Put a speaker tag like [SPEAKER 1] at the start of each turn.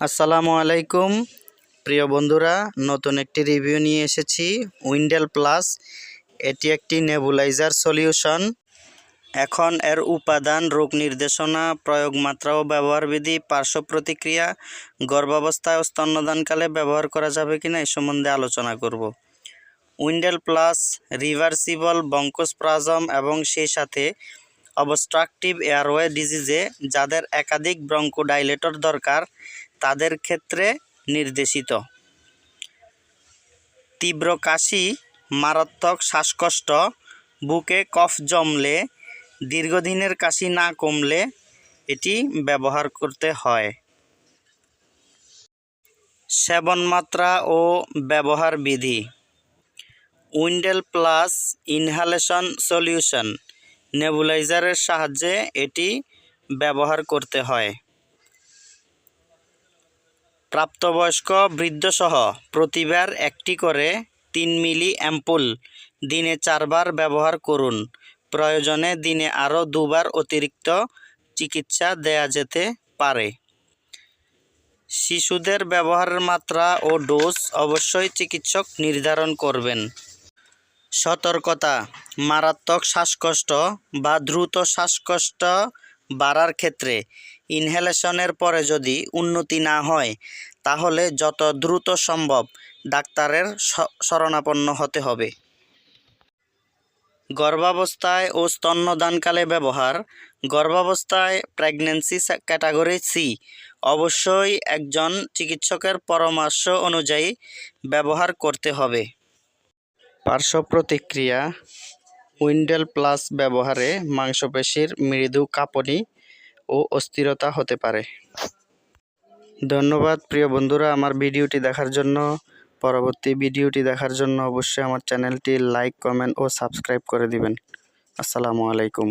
[SPEAKER 1] আসসালামু আলাইকুম। প্রিয় বন্ধুরা, নতুন একটি রিভিউ নিয়ে এসেছি উইন্ডেল প্লাস। এটি একটি নেবুলাইজার সলিউশন। এখন এর উপাদান, রোগ নির্দেশনা, প্রয়োগ মাত্রা ও ব্যবহার বিধি, পার্শ্ব প্রতিক্রিয়া গর্ভাবস্থায় ও স্তন্যদানকালে ব্যবহার করা যাবে কিনা এ সম্বন্ধে আলোচনা করব। উইন্ডেল প্লাস, রিভার্সিবল বঙ্কোস্প্রাজম এবং সেই সাথে অবস্ট্রাকটিভ এয়ারওয়ে ডিজিজে যাদের একাধিক ব্রঙ্কোডাইলেটর দরকার, তাদের ক্ষেত্রে নির্দেশিত। তীব্র কাশি, মারাত্মক শ্বাসকষ্ট, বুকে কফ জমলে, দীর্ঘদিনের কাশি না কমলে এটি ব্যবহার করতে হয়। সেবন মাত্রা ও ব্যবহার বিধি। Windel plus inhalation solution. নেবুলাইজারের সাহায্যে এটি ব্যবহার করতে হয়। প্রাপ্তবয়স্ক বৃদ্ধসহ প্রতিবার একটি করে তিন মিলি অ্যাম্পুল দিনে চারবার ব্যবহার করুন। প্রয়োজনে দিনে আরও দুবার অতিরিক্ত চিকিৎসা দেয়া যেতে পারে। শিশুদের ব্যবহারের মাত্রা ও ডোজ অবশ্যই চিকিৎসক নির্ধারণ করবেন। সতর্কতা মারাত্মক শ্বাসকষ্ট বা দ্রুত শ্বাসকষ্ট বাড়ার ক্ষেত্রে ইনহেলেশনের পরে যদি উন্নতি না হয়, তাহলে যত দ্রুত সম্ভব ডাক্তারের শরণাপন্ন হতে হবে। গর্ভাবস্থায় ও স্তন্যদানকালে ব্যবহার। গর্ভাবস্থায় প্রেগন্যান্সি ক্যাটাগরি সি অবশ্যই একজন চিকিৎসকের পরামর্শ অনুযায়ী ব্যবহার করতে হবে। পার্শ্ব প্রতিক্রিয়া উইন্ডেল প্লাস ব্যবহারে মাংসপেশির মৃদু কাঁপনি ও অস্থিরতা হতে পারে। ধন্যবাদ প্রিয় বন্ধুরা আমার ভিডিওটি দেখার জন্য। পরবর্তী ভিডিওটি দেখার জন্য অবশ্যই আমার চ্যানেলটি লাইক, কমেন্ট ও সাবস্ক্রাইব করে দিবেন। আসসালামু আলাইকুম।